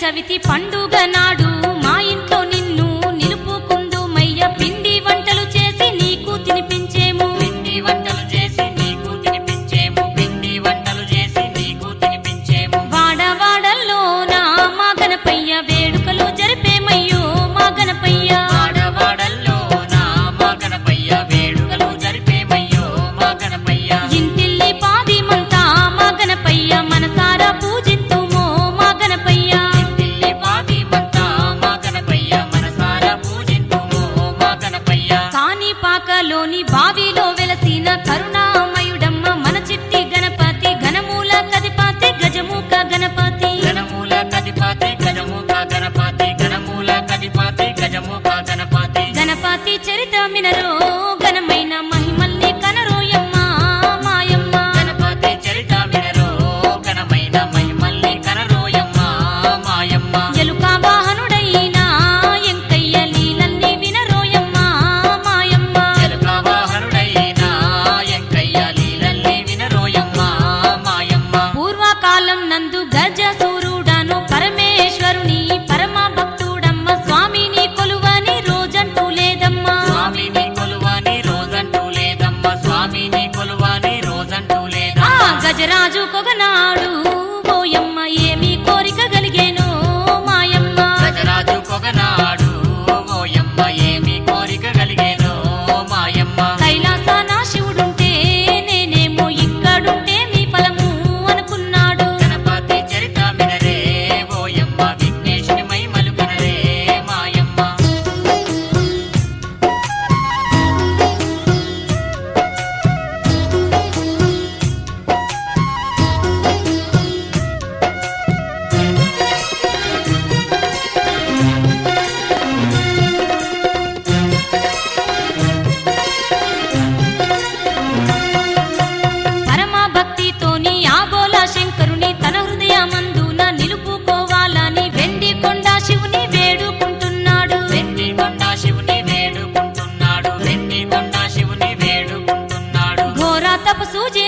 చవితి పండుగ నాడు தம்மினரோ Suci.